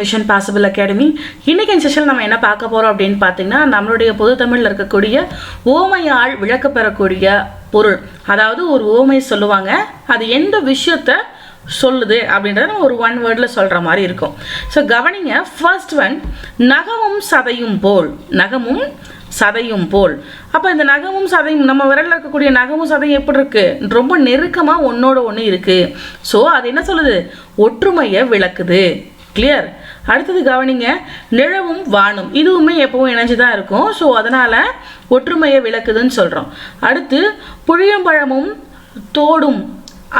Mission possible academy இன்றைக்கி session நம்ம என்ன பார்க்க போகிறோம் அப்படின்னு பார்த்தீங்கன்னா நம்மளுடைய பொது தமிழில் இருக்கக்கூடிய ஓமையால் விளக்கப்பெறக்கூடிய பொருள். அதாவது ஒரு ஓமை சொல்லுவாங்க. அது எந்த விஷயத்த சொல்லுது அப்படின்றத ஒரு ஒன் வேர்டில் சொல்கிற மாதிரி இருக்கும். ஸோ கவனிங்க ஃபர்ஸ்ட் ஒன் நகமும் சதையும் போல். நகமும் சதையும் போல். அப்போ இந்த நகமும் சதையும் நம்ம விரலில் இருக்கக்கூடிய நகமும் சதையும் எப்படி இருக்கு? ரொம்ப நெருக்கமாக ஒன்றோட ஒன்று இருக்கு. ஸோ அது என்ன சொல்லுது? ஒற்றுமையை விளக்குது. கிளியர் அடுத்தது கவனிங்க நிழவும் வானும். இதுவுமே எப்பவும் இணைஞ்சு தான் இருக்கும். ஸோ அதனால் ஒற்றுமையை விளக்குதுன்னு சொல்கிறோம் அடுத்து புளியம்பழமும் தோடும்.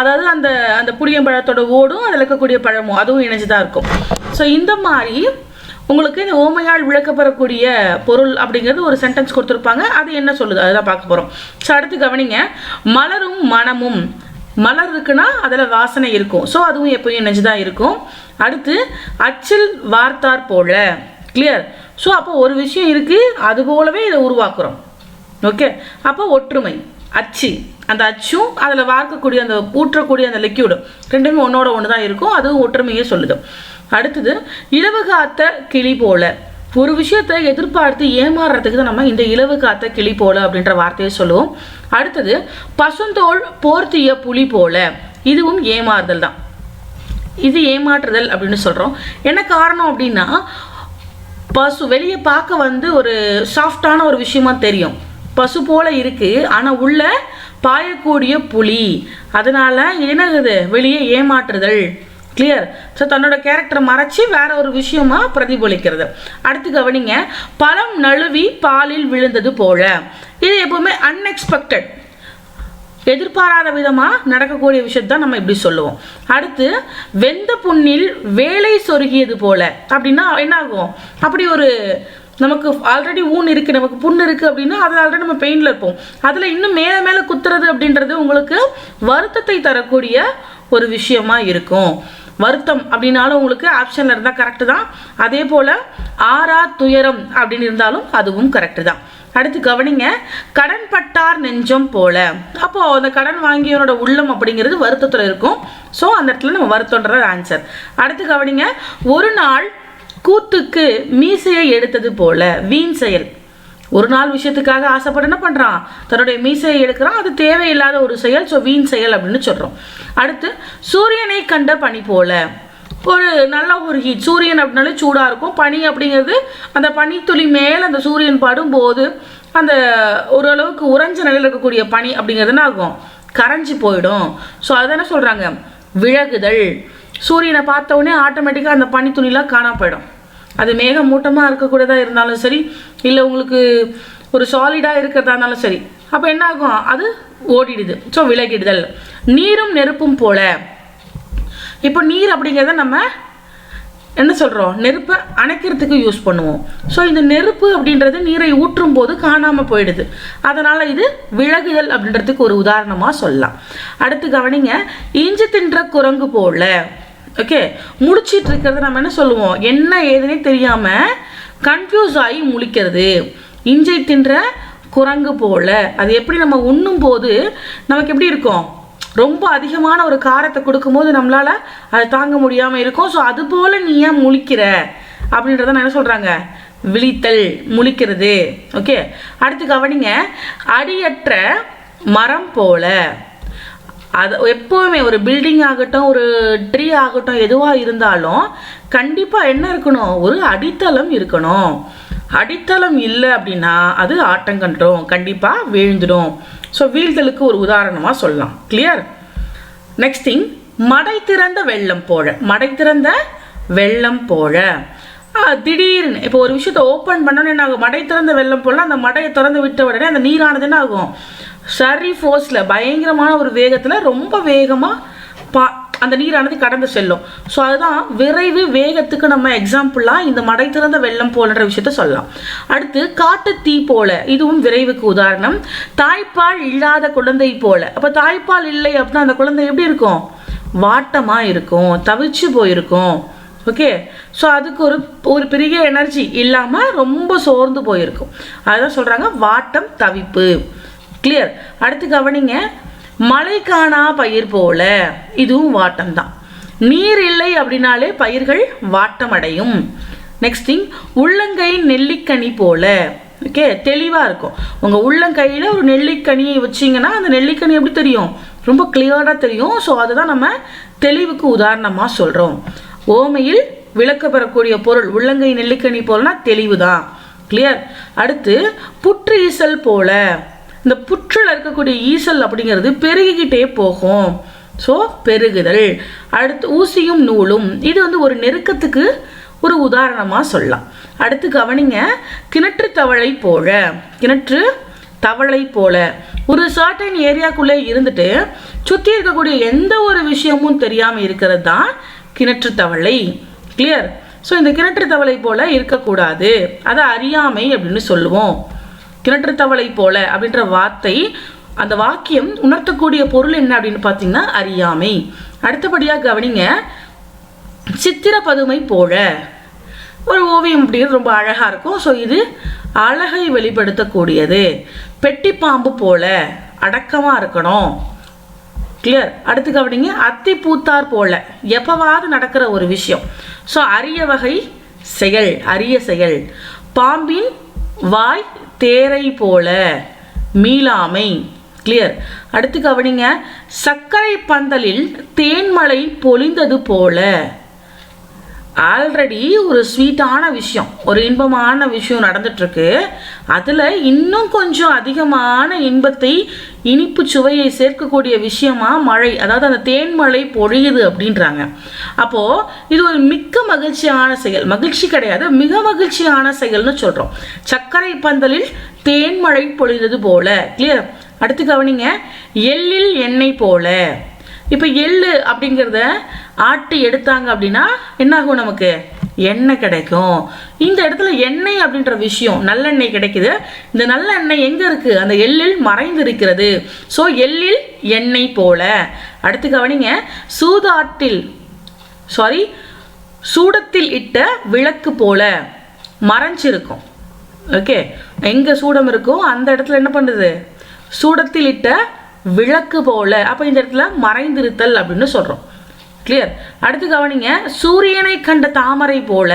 அதாவது அந்த அந்த புளியம்பழத்தோட ஓடும் அதில் இருக்கக்கூடிய பழமும் அதுவும் இணைஞ்சு தான் இருக்கும். ஸோ இந்த மாதிரி உங்களுக்கு இந்த ஓமையால் விளக்கப்பெறக்கூடிய பொருள் அப்படிங்கிறது ஒரு சென்டென்ஸ் கொடுத்துருப்பாங்க. அது என்ன சொல்லுது? அதெல்லாம் பார்க்க போகிறோம் ஸோ அடுத்து கவனிங்க மலரும் மனமும். மலர் இருக்குன்னா அதில் வாசனை இருக்கும். ஸோ அதுவும் எப்பயும் இணைஞ்சு இருக்கும். அடுத்து அச்சில் வார்த்தார் போல. கிளியர் ஸோ அப்போ ஒரு விஷயம் இருக்குது அது போலவே இதை உருவாக்குறோம். ஓகே அப்போ ஒற்றுமை அச்சு. அந்த அச்சும் அதில் வார்க்கக்கூடிய அந்த ஊற்றக்கூடிய அந்த லிக்யூடு ரெண்டுமே ஒன்றோட ஒன்று தான் இருக்கும் அதுவும் ஒற்றுமையே சொல்லுது. அடுத்தது இரவு காத்த கிளி போல. ஒரு விஷயத்தை எதிர்பார்த்து ஏமாறுறதுக்கு தான் நம்ம இந்த இலவு காத்த கிளி போல அப்படின்ற வார்த்தையை சொல்லுவோம். அடுத்தது பசுந்தோல் போர்த்திய புலி போல. இதுவும் ஏமாறுதல் தான். இது ஏமாற்றுதல் அப்படின்னு சொல்கிறோம் என்ன காரணம் அப்படின்னா பசு வெளியே பார்க்க வந்து ஒரு சாஃப்டான ஒரு விஷயமா தெரியும். பசு போல இருக்குது ஆனால் உள்ள பாயக்கூடிய புலி. அதனால என்னது வெளியே ஏமாற்றுதல். கிளியர் ஸோ தன்னோட கேரக்டரை மறைச்சி வேற ஒரு விஷயமா பிரதிபலிக்கிறது. அடுத்து கவனிங்க பழம் நழுவி பாலில் விழுந்தது போல. இது எப்பவுமே அன்எக்ஸ்பெக்டட் எதிர்பாராத விதமாக நடக்கக்கூடிய விஷயத்தான் நம்ம இப்படி சொல்லுவோம். அடுத்து வெந்த புண்ணில் வேலை சொருகியது போல. அப்படின்னா என்ன ஆகும்? அப்படி ஒரு நமக்கு ஆல்ரெடி ஊன் இருக்குது நமக்கு புண்ணு இருக்குது அப்படின்னா அதில் ஆல்ரெடி நம்ம பெயினில் இருப்போம். அதில் இன்னும் மேலே மேலே குத்துறது அப்படின்றது உங்களுக்கு வருத்தத்தை தரக்கூடிய ஒரு விஷயமா இருக்கும். வருத்தம் அப்படின்னாலும் உங்களுக்கு ஆப்ஷனில் இருந்தால் கரெக்டு தான். அதே போல் ஆறா துயரம் அப்படின்னு இருந்தாலும் அதுவும் கரெக்டு தான். அடுத்து கவனிங்க கடன் பட்டார் நெஞ்சம் போல. அப்போ அந்த கடன் வாங்கியவனோட உள்ளம் அப்படிங்கிறது வருத்தத்தில் இருக்கும். ஸோ அந்த இடத்துல நம்ம வருத்தம்ன்றது ஆன்சர் அடுத்து கவனிங்க ஒரு நாள் கூத்துக்கு மீசையை எடுத்தது போல வீண் செயல். ஒரு நாள் விஷயத்துக்காக ஆசைப்பட என்ன பண்ணுறான் தன்னுடைய மீசையை எடுக்கிறான். அது தேவையில்லாத ஒரு செயல் ஸோ வீண் செயல் அப்படின்னு சொல்கிறோம் அடுத்து சூரியனை கண்ட பனி போல. ஒரு நல்ல ஒரு ஹீட் சூரியன் அப்படின்னாலே சூடாக இருக்கும். பனி அப்படிங்கிறது அந்த பனித்துளி மேலே அந்த சூரியன் படும்போது அந்த ஓரளவுக்கு உறைஞ்ச நிலையில் இருக்கக்கூடிய பனி அப்படிங்கிறது என்ன ஆகும்? கரைஞ்சி போயிடும். ஸோ அதை என்ன சொல்கிறாங்க விலகுதல். சூரியனை பார்த்த உடனே ஆட்டோமேட்டிக்காக அந்த பனித்துளிலாம் காணாம போயிடும். அது மேகமூட்டமாக இருக்கக்கூடியதாக இருந்தாலும் சரி இல்லை உங்களுக்கு ஒரு சாலிடாக இருக்கிறதா இருந்தாலும் சரி. அப்போ என்ன ஆகும் அது ஓடிடுது. ஸோ விலகிடுதல். நீரும் நெருப்பும் போல. இப்போ நீர் அப்படிங்கிறத நம்ம என்ன சொல்கிறோம் நெருப்பை அணைக்கிறதுக்கு யூஸ் பண்ணுவோம். ஸோ இந்த நெருப்பு அப்படின்றது நீரை ஊற்றும் போது காணாமல் போயிடுது. அதனால் இது விலகுதல் அப்படின்றதுக்கு ஒரு உதாரணமாக சொல்லலாம். அடுத்து கவனிங்க இஞ்சி தின்ற குரங்கு போல. ஓகே முடிச்சிட்டு இருக்கிறத நம்ம என்ன சொல்லுவோம்? என்ன ஏதுனே தெரியாமல் கன்ஃபியூஸ் ஆகி முழிக்கிறது. இஞ்சை தின்ற குரங்கு போல். அது எப்படி நம்ம உண்ணும் போது நமக்கு எப்படி இருக்கும்? ரொம்ப அதிகமான ஒரு காரத்தை கொடுக்கும்போது நம்மளால் அதை தாங்க முடியாமல் இருக்கும். ஸோ அது போல் நீ ஏன் முழிக்கிற? அப்படின்றத நான் என்ன சொல்கிறாங்க விழித்தல் முழிக்கிறது. ஓகே அடுத்து கவனிங்க. அடியற்ற மரம் போல. அது எப்போவுமே ஒரு பில்டிங் ஆகட்டும் ஒரு ட்ரீ ஆகட்டும் எதுவாக இருந்தாலும் கண்டிப்பாக என்ன இருக்கணும்? ஒரு அடித்தளம் இருக்கணும். அடித்தளம் இல்லை அப்படின்னா அது ஆட்டங்கன்றும் கண்டிப்பாக வீழ்ந்துடும். ஸோ வீழ்தலுக்கு ஒரு உதாரணமாக சொல்லலாம். கிளியர் நெக்ஸ்ட் திங் மடை திறந்த வெள்ளம் போல. மடை திறந்த வெள்ளம் போல. திடீர்னு. இப்போ ஒரு விஷயத்தை ஓப்பன் பண்ணோன்னே என்ன ஆகும்? மடை திறந்த வெள்ளம் போடலாம் அந்த மடையை திறந்து விட்ட உடனே அந்த நீரானது என்ன ஆகும்? சரி ஃபோர்ஸில் பயங்கரமான ஒரு வேகத்தில் ரொம்ப வேகமாக பா அந்த நீரானது கடந்து செல்லும். ஸோ அதுதான் விரைவு வேகத்துக்கு நம்ம எக்ஸாம்பிளாக இந்த மடை திறந்த வெள்ளம் போலன்ற விஷயத்த சொல்லலாம். அடுத்து காட்டு தீ போல. இதுவும் விரைவுக்கு உதாரணம். தாய்ப்பால் இல்லாத குழந்தை போல. அப்போ தாய்ப்பால் இல்லை அப்படின்னா அந்த குழந்தை எப்படி இருக்கும்? வாட்டமாக இருக்கும் தவிச்சு போயிருக்கும். ஓகே ஸோ அதுக்கு ஒரு ஒரு பெரிய எனர்ஜி இல்லாமல் ரொம்ப சோர்ந்து போயிருக்கும். அதுதான் சொல்கிறாங்க வாட்டம் தவிப்பு. கிளியர் அடுத்து கவனிங்க மழை காணா பயிர் போல இதுவும் வாட்டம் தான். நீர் இல்லை அப்படின்னாலே பயிர்கள் வாட்டமடையும் நெக்ஸ்ட் திங் உள்ளங்கை நெல்லிக்கனி போல. ஓகே தெளிவாக இருக்கும். உங்கள் உள்ளங்கையில் ஒரு நெல்லிக்கனியை வச்சிங்கன்னா அந்த நெல்லிக்கனி எப்படி தெரியும்? ரொம்ப கிளியராக தெரியும். ஸோ அதுதான் நம்ம தெளிவுக்கு உதாரணமாக சொல்கிறோம் ஓமையில் விளக்க பெறக்கூடிய பொருள் உள்ளங்கை நெல்லிக்கனி போலனா தெளிவு தான் கிளியர் அடுத்து புற்று ஈசல் போல. இந்த புற்றில் இருக்கக்கூடிய ஈசல் அப்படிங்கிறது பெருகிக்கிட்டே போகும். ஸோ பெருகுதல். அடுத்து ஊசியும் நூலும். இது வந்து ஒரு நெருக்கத்துக்கு ஒரு உதாரணமாக சொல்லலாம். அடுத்து கவனிங்க கிணற்று தவளை போல. கிணற்று தவளை போல. ஒரு சர்டன் ஏரியாக்குள்ளே இருந்துட்டு சுற்றி இருக்கக்கூடிய எந்த ஒரு விஷயமும் தெரியாமல் இருக்கிறது தான் கிணற்று தவளை. கிளியர் ஸோ இந்த கிணற்று தவளை போல இருக்கக்கூடாது. அதை அறியாமை அப்படின்னு சொல்லுவோம். கிணற்று தவளை போல அப்படின்ற வார்த்தை அந்த வாக்கியம் உணர்த்தக்கூடிய பொருள் என்ன அப்படின்னு பார்த்தீங்கன்னா அறியாமை. அடுத்தபடியாக கவனிங்க சித்திர பதுமை போல. ஒரு ஓவியம் அப்படிங்கிறது ரொம்ப அழகாக இருக்கும். ஸோ இது அழகை வெளிப்படுத்தக்கூடியது. பெட்டி பாம்பு போல அடக்கமாக இருக்கணும். கிளியர் அடுத்து கவனிங்க அத்தி பூத்தார் போல. எப்பவாவது நடக்கிற ஒரு விஷயம்? ஸோ அரிய வகை செயல் அரிய செயல். பாம்பின் வாய் தேரை போல மீளாமை. கிளியர் அடுத்து கவனிங்க சர்க்கரை பந்தலில் தேன்மலை பொழிந்தது போல. ஆல்ரெடி ஒரு ஸ்வீட்டான விஷயம் ஒரு இன்பமான விஷயம் நடந்துட்டுருக்கு. அதில் இன்னும் கொஞ்சம் அதிகமான இன்பத்தை இனிப்பு சுவையை சேர்க்கக்கூடிய விஷயமா மழை அதாவது அந்த தேன்மழை பொழியுது அப்படின்றாங்க. அப்போது இது ஒரு மிக்க மகிழ்ச்சியான செயல். மகிழ்ச்சி கிடையாது மிக மகிழ்ச்சியான செயல்னு சொல்கிறோம் சர்க்கரை பந்தலில் தேன்மழை பொழிந்தது போல. கிளியர் அடுத்து கவனிங்க. எள்ளில் எண்ணெய் போல. இப்போ எள்ளு அப்படிங்கிறத ஆட்டி எடுத்தாங்க அப்படின்னா என்னாகும் நமக்கு? எண்ணெய் கிடைக்கும். இந்த இடத்துல எண்ணெய் அப்படின்ற விஷயம் நல்லெண்ணெய் கிடைக்குது. இந்த நல்லெண்ணெய் எங்கே இருக்குது அந்த எள்ளில் மறைந்து இருக்கிறது ஸோ எள்ளில் எண்ணெய் போல. அடுத்து கவனிங்க சூதாட்டில் சாரி சூடத்தில் இட்ட விளக்கு போல மறைஞ்சிருக்கும். ஓகே எங்கே சூடம் இருக்கோ அந்த இடத்துல என்ன பண்ணுது? சூடத்தில் இட்ட விளக்கு போல. அப்போ இந்த இடத்துல மறைந்திருத்தல் அப்படின்னு சொல்கிறோம் கிளியர் அடுத்து கவனிங்க சூரியனை கண்ட தாமரை போல.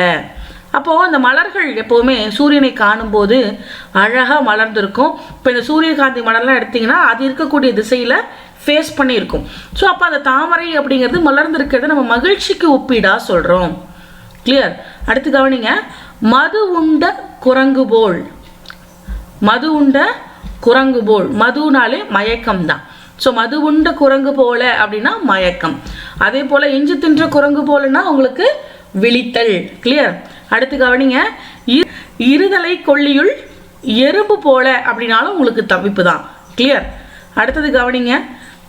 அப்போது அந்த மலர்கள் எப்போவுமே சூரியனை காணும்போது அழகாக மலர்ந்துருக்கும். இப்போ இந்த சூரியகாந்தி மலர்லாம் எடுத்திங்கன்னா அது இருக்கக்கூடிய திசையில் ஃபேஸ் பண்ணியிருக்கும். ஸோ அப்போ அந்த தாமரை அப்படிங்கிறது மலர்ந்துருக்கிறத நம்ம மகிழ்ச்சிக்கு ஒப்பீடாக சொல்கிறோம் கிளியர் அடுத்து கவனிங்க மது உண்ட குரங்கு போல். மது உண்ட குரங்கு போல். மதுனாலே மயக்கம் தான் ஸோ மது உண்ட குரங்கு போல அப்படின்னா மயக்கம். அதே போல் இஞ்சி தின்ற குரங்கு போலன்னா உங்களுக்கு விழித்தல். கிளியர் அடுத்து கவனிங்க. இருதலை கொல்லியுள் எறும்பு போல அப்படின்னாலும் உங்களுக்கு தவிப்பு தான். கிளியர் அடுத்தது கவனிங்க.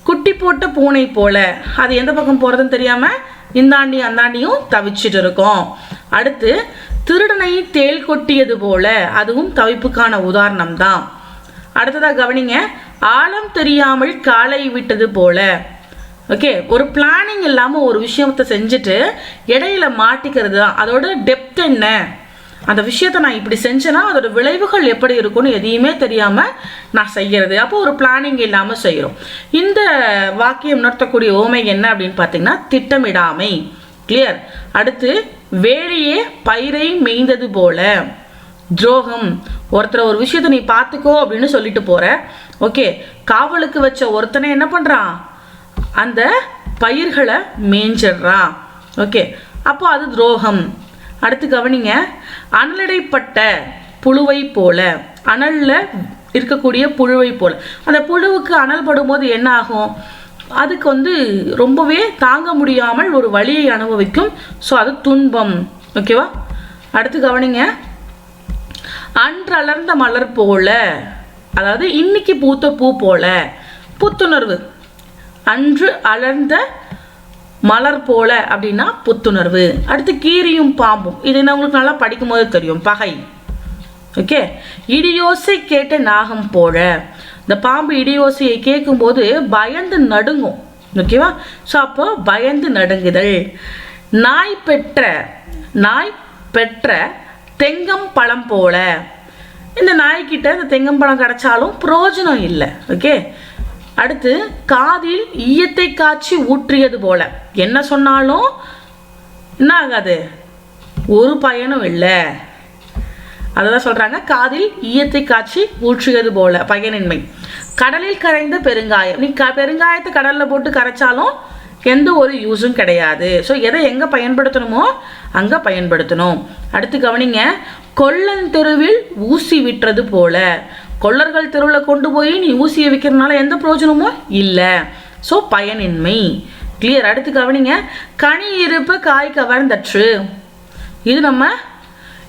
குட்டி போட்ட பூனை போல. அது எந்த பக்கம் போகிறதுன்னு தெரியாமல் இந்தாண்டி அந்தாண்டியும் தவிச்சிட்டு இருக்கோம். அடுத்து திருடனை தேள் கொட்டியது போல. அதுவும் தவிப்புக்கான உதாரணம் தான். அடுத்ததாக கவனிங்க. ஆழம் தெரியாமல் காலை விட்டது போல. ஓகே ஒரு பிளானிங் இல்லாமல் ஒரு விஷயத்தை செஞ்சுட்டு இடையில மாட்டிக்கிறது தான். அதோட டெப்த் என்ன? அந்த விஷயத்தை நான் இப்படி செஞ்சேன்னா அதோட விளைவுகள் எப்படி இருக்கும்னு எதையுமே தெரியாமல் நான் செய்கிறது அப்போ ஒரு பிளானிங் இல்லாமல் செய்கிறோம் இந்த வாக்கியம் உணர்த்தக்கூடிய ஓமை என்ன அப்படின்னு பார்த்தீங்கன்னா திட்டமிடாமை. கிளியர் அடுத்து வேலையே பயிரை மேய்ந்தது போல. துரோகம். ஒருத்தர் ஒரு விஷயத்தை நீ பார்த்துக்கோ அப்படின்னு சொல்லிட்டு போகிற ஓகே காவலுக்கு வச்ச ஒருத்தனை என்ன பண்ணுறான் அந்த பயிர்களை மேய்ஞ்சிடுறான் ஓகே அப்போ அது துரோகம். அடுத்து கவனிங்க அனலடைப்பட்ட புழுவை போல அனலில் இருக்கக்கூடிய புழுவை போல. அந்த புழுவுக்கு அனல் படும்போது என்ன ஆகும்? அதுக்கு வந்து ரொம்பவே தாங்க முடியாமல் ஒரு வழியை அனுபவிக்கும். ஸோ அது துன்பம். ஓகேவா? அடுத்து கவனிங்க அன்றளர்ந்த மலர் போல அதாவது இன்னைக்கு பூத்த பூ போல புத்துணர்வு. அன்று அலர்ந்த மலர் போல அப்படின்னா புத்துணர்வு. அடுத்து கீரியும் பாம்பும். இது என்ன உங்களுக்கு நல்லா படிக்கும் போது தெரியும். பகை. ஓகே? இடியோசை கேட்ட நாகம் போல. இந்த பாம்பு இடியோசையை கேட்கும்போது பயந்து நடுங்கும். ஓகேவா? ஸோ அப்போ பயந்து நடுங்குதல். நாய் பெற்ற நாய் பெற்ற தெங்கம் பழம் போல. இந்த நாய்க்கிட்ட இந்த தெங்கம்பழம் கிடைச்சாலும் பிரயோஜனம் இல்லை. ஓகே? அடுத்து காதில் ஈயத்தை காய்ச்சி ஊற்றியது போல. என்ன சொன்னாலும் என்ன ஆகாது ஒரு பயனும் இல்லை. அதுதான் சொல்கிறாங்க காதில் ஈயத்தை காய்ச்சி ஊற்றியது போல. பயனின்மை. கடலில் கரைந்த பெருங்காயம். நீ க பெருங்காயத்தை கடலில் போட்டு கரைச்சாலும் எந்த ஒரு யூஸும் கிடையாது. ஸோ எதை எங்கே பயன்படுத்தணுமோ அங்கே பயன்படுத்தணும். அடுத்து கவனிங்க கொல்லன் தெருவில் ஊசி விட்டுறது போல. கொள்ளர்கள் தெருவில் கொண்டு போய் நீ ஊசியை விற்கிறதுனால எந்த பிரயோஜனமும் இல்லை. ஸோ பயனின்மை. கிளியர் அடுத்து கவனிங்க கனி இருப்பு காய் கவர்ந்தற்று. இது நம்ம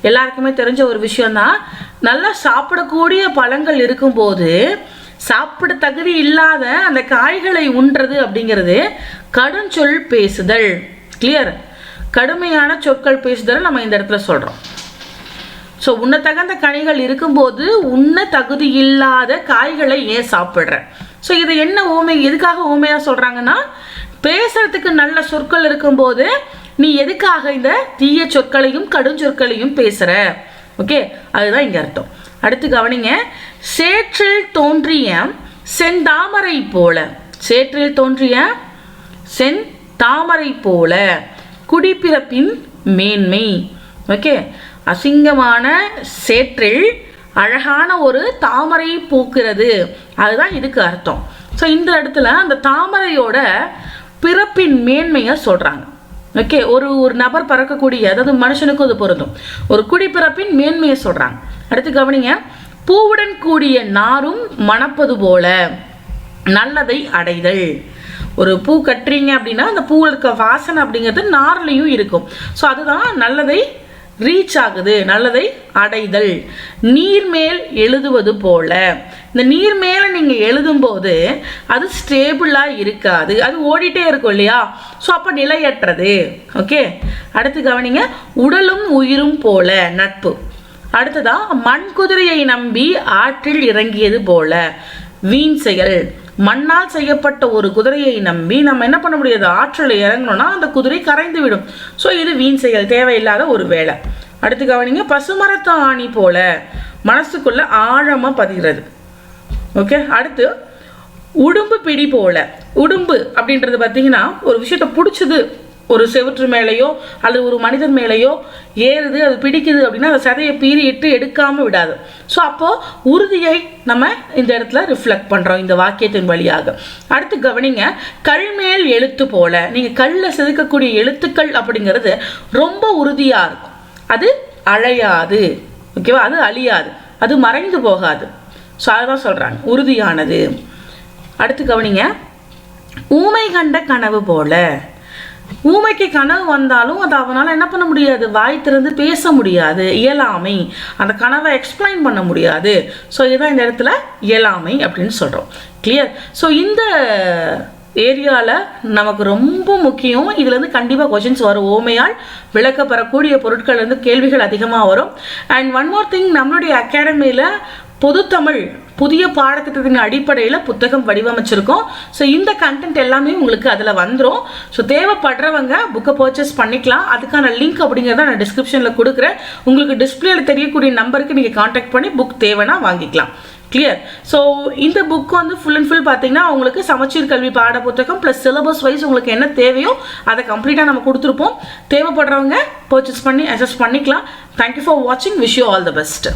எல்லாருக்குமே தெரிஞ்ச ஒரு விஷயம்தான். நல்லா சாப்பிடக்கூடிய பழங்கள் இருக்கும்போது சாப்பிட தகுதி இல்லாத அந்த காய்களை உண்றது அப்படிங்கிறது கடுஞ்சொல் பேசுதல். கிளியர் கடுமையான சொற்கள் பேசுதல் நம்ம இந்த இடத்துல சொல்கிறோம் ஸோ உண்ண தகுந்த கனிகள் இருக்கும்போது உண்ண தகுதி இல்லாத காய்களை ஏன் சாப்பிட்ற? ஸோ இது என்ன ஓமை எதுக்காக ஓமையாக சொல்கிறாங்கன்னா பேசுறதுக்கு நல்ல சொற்கள் இருக்கும்போது நீ எதுக்காக இந்த தீய சொற்களையும் கடுஞ்சொற்களையும் பேசுகிற ஓகே அதுதான் இங்கே அர்த்தம். அடுத்து கவனிங்க. சேற்றில் தோன்றிய செந்தாமரை போல. சேற்றில் தோன்றிய சென் தாமரை போல. குடிப்பிறப்பின் மேன்மை. ஓகே. அசிங்கமான சேற்றில் அழகான ஒரு தாமரை பூக்கிறது. அதுதான் இதுக்கு அர்த்தம். ஸோ இந்த இடத்துல அந்த தாமரையோட பிறப்பின் மேன்மையை சொல்கிறாங்க ஓகே ஒரு ஒரு நபர் பறக்கக்கூடிய அதாவது மனுஷனுக்கும் அது பொருந்தும். ஒரு குடிப்பிறப்பின் மேன்மையை சொல்கிறாங்க அடுத்து கவனிங்க. பூவுடன் கூடிய நாரும் மணப்பது போல நல்லதை அடைதல். ஒரு பூ கட்டுறீங்க அப்படின்னா அந்த பூவில் இருக்க வாசனை அப்படிங்கிறது நார்லேயும் இருக்கும். ஸோ அதுதான் நல்லதை ரீச் ஆகுது நல்லதை அடைதல். நீர் மேல் எழுதுவது போல. இந்த நீர் மேலே நீங்கள் எழுதும்போது அது ஸ்டேபிளாக இருக்காது. அது ஓடிட்டே இருக்கும் இல்லையா? ஸோ அப்போ நிலையற்றது. ஓகே அடுத்து கவனிங்க. உடலும் உயிரும் போல நட்பு. அடுத்ததா மண் குதிரையை நம்பி ஆற்றில் இறங்கியது போல. வீண் செயல். மண்ணால் செய்யப்பட்ட ஒரு குதிரையை நம்பி நம்ம என்ன பண்ண முடியாது? ஆற்றில் இறங்கணும்னா அந்த குதிரை கரைந்து விடும். ஸோ இது வீண் செயல். தேவையில்லாத ஒரு வேலை. அடுத்து கவனிங்க பசுமரத்து ஆணி போல மனசுக்குள்ள ஆழமாக பதிகிறது. ஓகே அடுத்து உடும்பு பிடி போல. உடும்பு அப்படின்றது பார்த்தீங்கன்னா ஒரு விஷயத்தை பிடிச்சது ஒரு செவுற்று மேலேயோ அல்லது ஒரு மனிதன் மேலேயோ ஏறுது அது பிடிக்குது அப்படின்னா அந்த சதையை பீறி இட்டு எடுக்காமல் விடாது. ஸோ அப்போது உறுதியை நம்ம இந்த இடத்துல ரிஃப்ளெக்ட் பண்ணுறோம் இந்த வாக்கியத்தின் வழியாக. அடுத்து கவனிங்க கல்மேல் எழுத்து போல் நீங்கள் கல்லில் செதுக்கக்கூடிய எழுத்துக்கள் அப்படிங்கிறது ரொம்ப உறுதியாக இருக்கும். அது அழையாது ஓகேவா அது அழியாது அது மறைந்து போகாது. ஸோ அதான் சொல்கிறாங்க உறுதியானது. அடுத்து கவனிங்க ஊமை கண்ட கனவு போல ஊமைக்கு கனவு வந்தாலும் அது அவனால் என்ன பண்ண முடியாது? வாய் திறந்து பேச முடியாது. இயலாமை. அந்த கனவை எக்ஸ்பிளைன் பண்ண முடியாது. ஸோ இதுதான் இந்த இடத்துல இயலாமை அப்படின்னு சொல்கிறோம் கிளியர் ஸோ இந்த ஏரியாவில் நமக்கு ரொம்ப முக்கியம். இதுலேருந்து கண்டிப்பாக கொஷின்ஸ் வரும். ஓமையால் விளக்கப்பெறக்கூடிய பொருட்கள் வந்து கேள்விகள் அதிகமாக வரும். அண்ட் ஒன் மோர் திங் நம்மளுடைய அகாடமியில் பொதுத்தமிழ் புதிய பாடத்திட்டத்தின் அடிப்படையில் புத்தகம் வடிவமைச்சிருக்கோம். ஸோ இந்த கண்டென்ட் எல்லாமே உங்களுக்கு அதில் வந்துடும் ஸோ தேவைப்படுறவங்க புக்கை பர்ச்சேஸ் பண்ணிக்கலாம். அதுக்கான லிங்க் அப்படிங்கிறத நான் டிஸ்கிரிப்ஷனில் கொடுக்குறேன். உங்களுக்கு டிஸ்பிளேல தெரியக்கூடிய நம்பருக்கு நீங்கள் காண்டாக்ட் பண்ணி புக் தேவைன்னா வாங்கிக்கலாம். கிளியர் ஸோ இந்த புக் வந்து ஃபுல் அண்ட் ஃபுல் பார்த்தீங்கன்னா உங்களுக்கு சமச்சீர் கல்வி பாட புத்தகம் ப்ளஸ் சிலபஸ் வைஸ் உங்களுக்கு என்ன தேவையோ அதை கம்ப்ளீட்டாக நம்ம கொடுத்துருப்போம். தேவைப்படுறவங்க பர்ச்சேஸ் பண்ணி அசஸ் பண்ணிக்கலாம். தேங்க்யூ ஃபார் வாட்சிங் wish you all the best